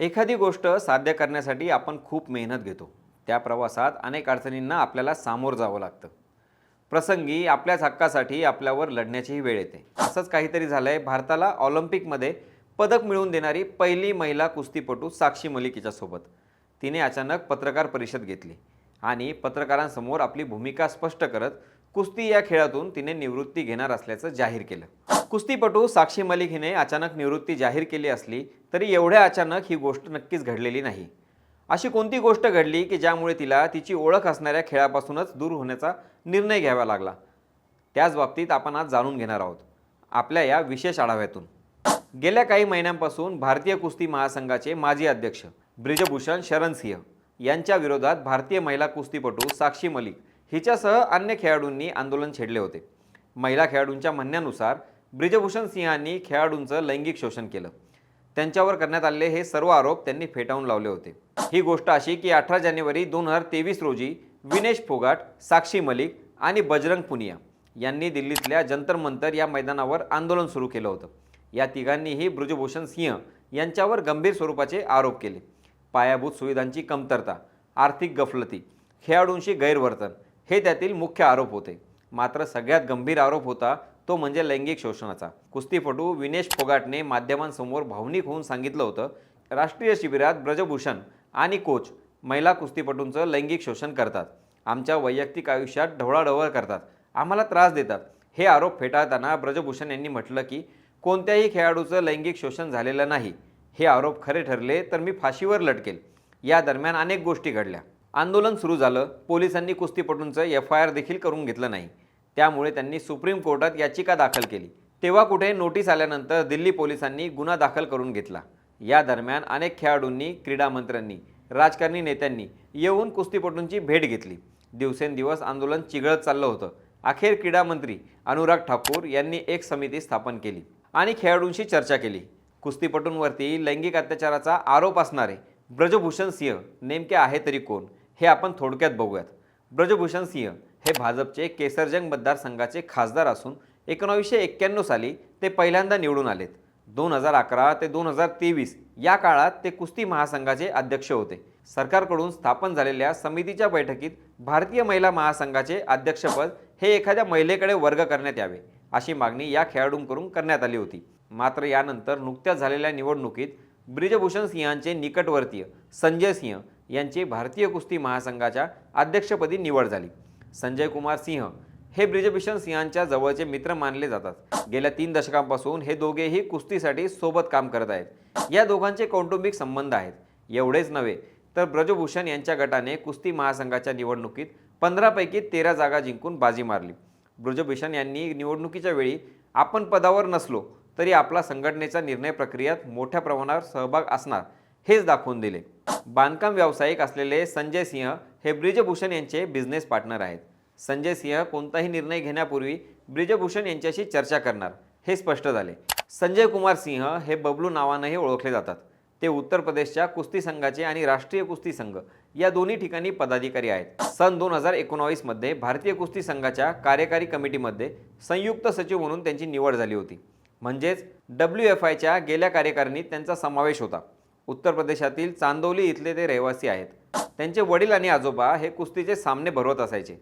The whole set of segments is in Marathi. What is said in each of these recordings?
एखादी गोष्ट साध्य करण्यासाठी आपण खूप मेहनत घेतो. त्या प्रवासात अनेक अडचणींना आपल्याला सामोरं जावं लागतं. प्रसंगी आपल्याच हक्कासाठी आपल्यावर लढण्याचीही वेळ येते. असंच काहीतरी झालंय. भारताला ऑलिम्पिकमध्ये पदक मिळवून देणारी पहिली महिला कुस्तीपटू साक्षी मलिक हिच्यासोबत तिने अचानक पत्रकार परिषद घेतली आणि पत्रकारांसमोर आपली भूमिका स्पष्ट करत कुस्ती या खेळातून तिने निवृत्ती घेणार असल्याचं जाहीर केलं. कुस्तीपटू साक्षी मलिक हिने अचानक निवृत्ती जाहीर केली असली तरी एवढ्या अचानक ही गोष्ट नक्कीच घडलेली नाही. अशी कोणती गोष्ट घडली की ज्यामुळे तिला तिची ओळख असणाऱ्या खेळापासूनच दूर होण्याचा निर्णय घ्यावा लागला? त्याच बाबतीत आपण आज जाणून घेणार आहोत. आपल्या या विशेष आढाव्यातून. गेल्या काही महिन्यांपासून भारतीय कुस्ती महासंघाचे माजी अध्यक्ष ब्रिजभूषण शरण सिंह यांच्या विरोधात भारतीय महिला कुस्तीपटू साक्षी मलिक हिच्यासह अन्य खेळाडूंनी आंदोलन छेडले होते. महिला खेळाडूंच्या म्हणण्यानुसार ब्रिजभूषण सिंहांनी खेळाडूंचं लैंगिक शोषण केलं. त्यांच्यावर करण्यात आलेले हे सर्व आरोप त्यांनी फेटाळून लावले होते. ही गोष्ट अशी की अठरा जानेवारी दोन हजार तेवीस रोजी विनेश फोगाट साक्षी मलिक आणि बजरंग पुनिया यांनी दिल्लीतल्या जंतर मंतर या मैदानावर आंदोलन सुरू केलं होतं. या तिघांनीही ब्रजभूषण सिंह यांच्यावर गंभीर स्वरूपाचे आरोप केले. पायाभूत सुविधांची कमतरता आर्थिक गफलती खेळाडूंशी गैरवर्तन हे त्यातील मुख्य आरोप होते. मात्र सगळ्यात गंभीर आरोप होता तो म्हणजे लैंगिक शोषणाचा. कुस्तीपटू विनेश फोगाटने माध्यमांसमोर भावनिक होऊन सांगितलं होतं राष्ट्रीय शिबिरात ब्रजभूषण आणि कोच महिला कुस्तीपटूंचं लैंगिक शोषण करतात. आमच्या वैयक्तिक आयुष्यात ढवळाढवळ करतात. आम्हाला त्रास देतात. हे आरोप फेटाळताना ब्रजभूषण यांनी म्हटलं की कोणत्याही खेळाडूचं लैंगिक शोषण झालेलं नाही. हे आरोप खरे ठरले तर मी फाशीवर लटकेल. या दरम्यान अनेक गोष्टी घडल्या. आंदोलन सुरू झालं. पोलिसांनी कुस्तीपटूंचं एफ आय आर देखील करून घेतलं नाही. त्यामुळे त्यांनी सुप्रीम कोर्टात याचिका दाखल केली. तेव्हा कुठे नोटीस आल्यानंतर दिल्ली पोलिसांनी गुन्हा दाखल करून घेतला. या दरम्यान अनेक खेळाडूंनी क्रीडामंत्र्यांनी राजकारणी नेत्यांनी येऊन कुस्तीपटूंची भेट घेतली. दिवसेंदिवस आंदोलन चिघळत चाललं होतं. अखेर क्रीडामंत्री अनुराग ठाकूर यांनी एक समिती स्थापन केली आणि खेळाडूंशी चर्चा केली. कुस्तीपटूंवरती लैंगिक अत्याचाराचा आरोप असणारे ब्रजभूषण सिंह नेमके आहे तरी कोण? हे आपण थोडक्यात बघूयात. ब्रजभूषण सिंह हे भाजपचे केसरजंग मतदारसंघाचे खासदार असून एकोणावीसशे एक्क्याण्णव साली ते पहिल्यांदा निवडून आलेत. दोन हजार अकरा ते दोन हजार तेवीस या काळात ते कुस्ती महासंघाचे अध्यक्ष होते. सरकारकडून स्थापन झालेल्या समितीच्या बैठकीत भारतीय महिला महासंघाचे अध्यक्षपद हे एखाद्या महिलेकडे वर्ग करण्यात यावे अशी मागणी या खेळाडूंकडून करण्यात आली होती. मात्र यानंतर नुकत्याच झालेल्या निवडणुकीत ब्रिजभूषण सिंहांचे निकटवर्तीय संजय सिंह यांची भारतीय कुस्ती महासंघाच्या अध्यक्षपदी निवड झाली. संजय कुमार सिंह हे ब्रिजभूषण सिंहांच्या जवळचे मित्र मानले जातात. गेल्या तीन दशकांपासून हे दोघेही कुस्तीसाठी सोबत काम करत आहेत. या दोघांचे कौटुंबिक संबंध आहेत. एवढेच नव्हे तर ब्रजभूषण यांच्या गटाने कुस्ती महासंघाच्या निवडणुकीत पंधरापैकी तेरा जागा जिंकून बाजी मारली. ब्रजभूषण यांनी निवडणुकीच्या वेळी आपण पदावर नसलो तरी आपला संघटनेचा निर्णय प्रक्रियेत मोठ्या प्रमाणावर सहभाग असणार हेच दाखवून दिले. बांधकाम व्यावसायिक असलेले संजय सिंह हे ब्रिजभूषण यांचे बिझनेस पार्टनर आहेत. संजय सिंह कोणताही निर्णय घेण्यापूर्वी ब्रिजभूषण यांच्याशी चर्चा करणार हे स्पष्ट झाले. संजय कुमार सिंह हे बबलू नावानंही ओळखले जातात. ते उत्तर प्रदेशच्या कुस्ती संघाचे आणि राष्ट्रीय कुस्ती संघ या दोन्ही ठिकाणी पदाधिकारी आहेत. सन दोन हजार एकोणावीसमध्ये भारतीय कुस्ती संघाच्या कार्यकारी कमिटीमध्ये संयुक्त सचिव म्हणून त्यांची निवड झाली होती. म्हणजेच डब्ल्यू एफ आयच्या गेल्या कार्यकारिणीत त्यांचा समावेश होता. उत्तर प्रदेशातील चांदोली इथले ते रहिवासी आहेत. त्यांचे वडील आणि आजोबा हे कुस्तीचे सामने भरवत असायचे.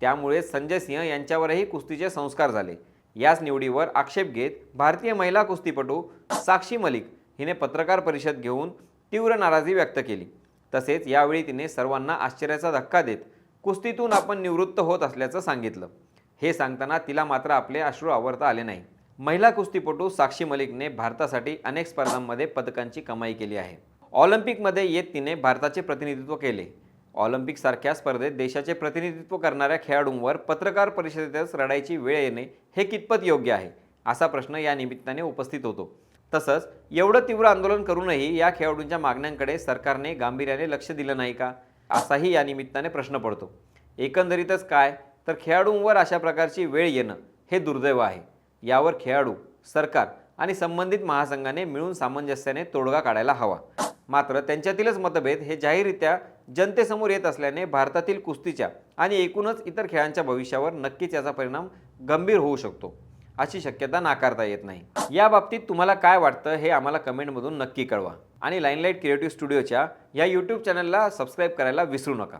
त्यामुळे संजय सिंह यांच्यावरही कुस्तीचे संस्कार झाले. याच निवडीवर आक्षेप घेत भारतीय महिला कुस्तीपटू साक्षी मलिक हिने पत्रकार परिषद घेऊन तीव्र नाराजी व्यक्त केली. तसेच यावेळी तिने सर्वांना आश्चर्याचा धक्का देत कुस्तीतून आपण निवृत्त होत असल्याचं सांगितलं. हे सांगताना तिला मात्र आपले अश्रू आवरता आले नाही. महिला कुस्तीपटू साक्षी मलिकने भारतासाठी अनेक स्पर्धांमध्ये पदकांची कमाई केली आहे. ऑलिम्पिकमध्ये येत तिने भारताचे प्रतिनिधित्व केले. ऑलिम्पिकसारख्या स्पर्धेत देशाचे प्रतिनिधित्व करणाऱ्या खेळाडूंवर पत्रकार परिषदेतच रडायची वेळ येणे हे कितपत योग्य आहे असा प्रश्न या निमित्ताने उपस्थित होतो. तसंच एवढं तीव्र आंदोलन करूनही या खेळाडूंच्या मागण्यांकडे सरकारने गांभीर्याने लक्ष दिलं नाही का असाही या निमित्ताने प्रश्न पडतो. एकंदरीतच काय? तर खेळाडूंवर अशा प्रकारची वेळ येणं हे दुर्दैव आहे. यावर खेळाडू सरकार आणि संबंधित महासंघाने मिळून सामंजस्याने तोडगा काढायला हवा. मात्र त्यांच्यातीलच मतभेद हे जाहीररित्या जनतेसमोर येत असल्याने भारतातील कुस्तीच्या आणि एकूणच इतर खेळांच्या भविष्यावर नक्कीच याचा परिणाम गंभीर होऊ शकतो अशी शक्यता नाकारता येत नाही. या बाबतीत तुम्हाला काय वाटतं हे आम्हाला कमेंटमधून नक्की कळवा. आणि लाईनलाईट क्रिएटिव्ह स्टुडिओच्या या यूट्यूब चॅनलला सबस्क्राईब करायला विसरू नका.